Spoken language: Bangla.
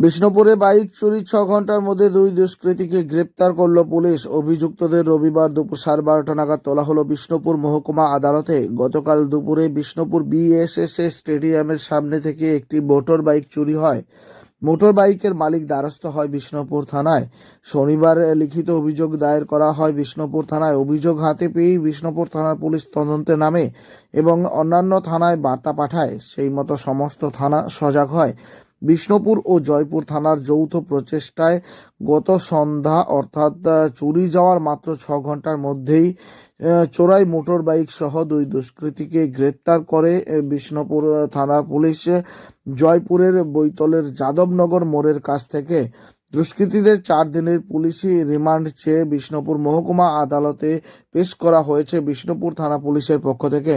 বিষ্ণুপুরে বাইক চুরি ছ ঘণ্টার মধ্যে দুই দুষ্কৃতীকে গ্রেপ্তার করল পুলিশ। অভিযুক্তদের রবিবার দুপুর সাড়ে বারোটা নাগাদ তোলা হলো বিষ্ণুপুর মহকুমা আদালতে। গতকাল দুপুরে বিষ্ণুপুর বিএসএসএ স্টেডিয়ামের সামনে থেকে একটি মোটর বাইক চুরি হয়। মোটর বাইকের মালিক দ্বারস্থ হয় বিষ্ণুপুর থানায়। শনিবার লিখিত অভিযোগ দায়ের করা হয় বিষ্ণুপুর থানায়। অভিযোগ হাতে পেয়েই বিষ্ণুপুর থানার পুলিশ তদন্তে নামে এবং অন্যান্য থানায় বার্তা পাঠায়। সেই মতো সমস্ত থানা সজাগ হয়। বিষ্ণুপুর ও জয়পুর থানার যৌথ প্রচেষ্টায় গত সন্ধ্যা, অর্থাৎ চুরি যাওয়ার মাত্র ছ ঘণ্টার মধ্যেই চোরাই মোটর বাইক সহ দুই দুষ্কৃতীকে গ্রেপ্তার করে বিষ্ণুপুর থানা পুলিশ জয়পুরের বৈতলের যাদবনগর মোড়ের কাছ থেকে। দুষ্কৃতীদের চার দিনের পুলিশি রিমান্ড চেয়ে বিষ্ণুপুর মহকুমা আদালতে পেশ করা হয়েছে বিষ্ণুপুর থানা পুলিশের পক্ষ থেকে।